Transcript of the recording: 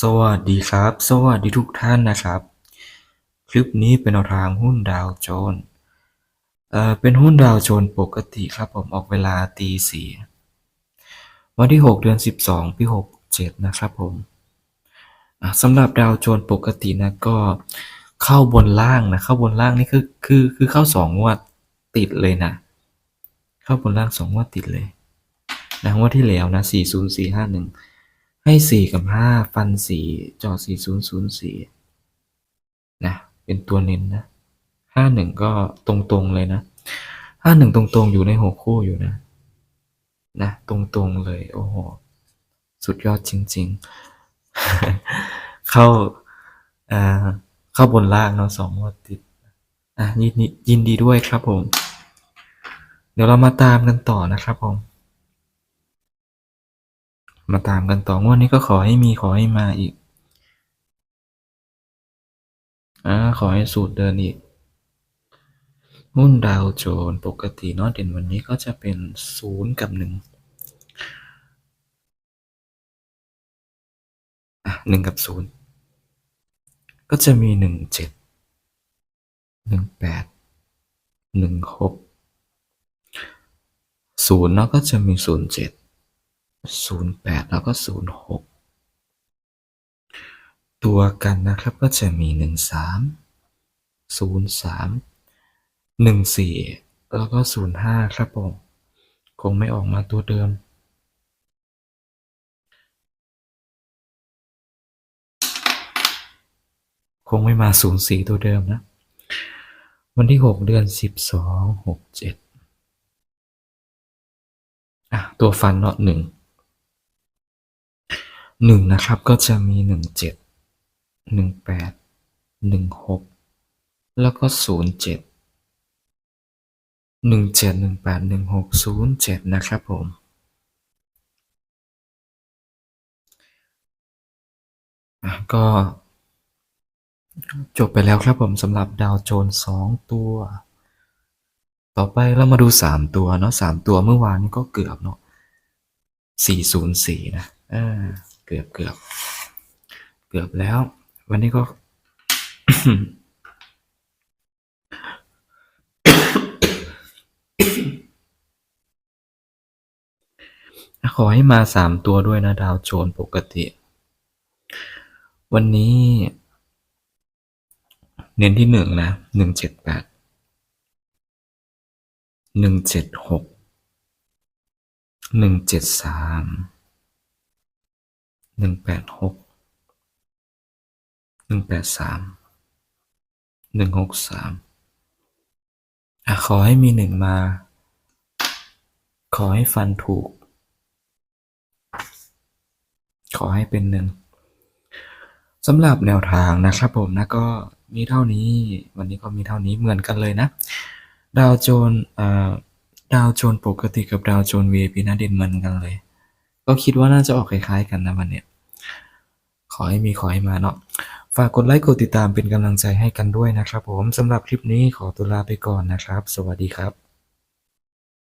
สวัสดีครับ สวัสดีทุกท่านนะครับ คลิปนี้เป็นแนวทางหุ้นดาวโจนส์เอ่อเป็นหุ้นดาวโจนส์ปกติครับผมออกเวลาตีสี่วันที่ 6 เดือน 12 ปี67 นะครับผมสำหรับดาวโจนส์ปกตินะก็เข้าบนล่างนะ เข้าบนล่างนี่คือคือคือเข้าสองงวดติดเลยนะ เข้าบนล่างสองงวดติดเลยนะงวดที่แล้วนะ 40451 ให้สี่กับห้าฟันสี่จอสี่ศูนย์ศูนย์สี่นะเป็นตัวเน้นนะห้าหนึ่งก็ตรงๆเลยนะห้าหนึ่งตรงๆอยู่ในหกคู่อยู่นะนะตรงๆเลยโอ้โหสุดยอดจริง ๆ เข้าอ่าเข้าบนล่างเนาะสองงวดติดอะยินดียินดีด้วยครับผม เดี๋ยวเรามาตามกันต่อนะครับผม มาตามกันต่องวดนี้ก็ขอให้มีขอให้มาอีกอ่าขอให้สูตรเดินอีก หุ้นดาวโจนปกติเนาะเด่นวันนี้ก็จะเป็นศูนย์กับหนึ่งอะหนึ่งกับศูนย์ก็จะมีหนึ่งเจ็ดหนึ่งแปดหนึ่งหกศูนย์เนาะก็จะมีศูนย์เจ็ด ศูนย์แปดแล้วก็ศูนย์หกตัวกันนะครับก็จะมีหนึ่งสามศูนย์สามหนึ่งสี่แล้วก็ศูนย์ห้าครับผมคงไม่ออกมาตัวเดิมคงไม่มาศูนย์สี่ตัวเดิมนะ วันที่หกเดือนสิบสองหกเจ็ดอะ ตัวฟันเนาะหนึ่ง หนึ่งนะครับก็จะมีหนึ่งเจ็ดหนึ่งแปดหนึ่งหกแล้วก็ศูนย์เจ็ดหนึ่งเจ็ดหนึ่งแปดหนึ่งหกศูนย์เจ็ดนะครับผมอะก็จบไปแล้วครับผมสำหรับดาวโจนสองตัว ต่อไปเรามาดูสามตัวเนาะสามตัวเมื่อวานนี้ก็เกือบเนาะสี่ศูนย์สี่นะออเกือบเกือบเกือบแล้ว วันนี้ก็ขอให้มาสามตัวด้วยนะ ดาวโจนส์ปกติ วันนี้ เน้นที่หนึ่งนะหนึ่งเจ็ดแปดหนึ่งเจ็ดหกหนึ่งเจ็ดสาม หนึ่งแปดหกหนึ่งแปดสามหนึ่งหกสามอะขอให้มีหนึ่งมา ขอให้ฟันถูก ขอให้เป็นหนึ่งสำหรับแนวทางนะครับผมนะก็มีเท่านี้ วันนี้ก็มีเท่านี้เหมือนกันเลยนะ ดาวโจนเอ่อดาวโจนปกติกับดาวโจนส์ VIP นะเด่นเหมือนกันเลย ก็คิดว่าน่าจะออกคล้ายๆกันนะวันเนี้ยขอให้มีขอให้มาเนาะฝากกดไลค์กดติดตามเป็นกำลังใจให้กันด้วยนะครับผมสำหรับคลิปนี้ขอตัวลาไปก่อนนะครับ สวัสดีครับ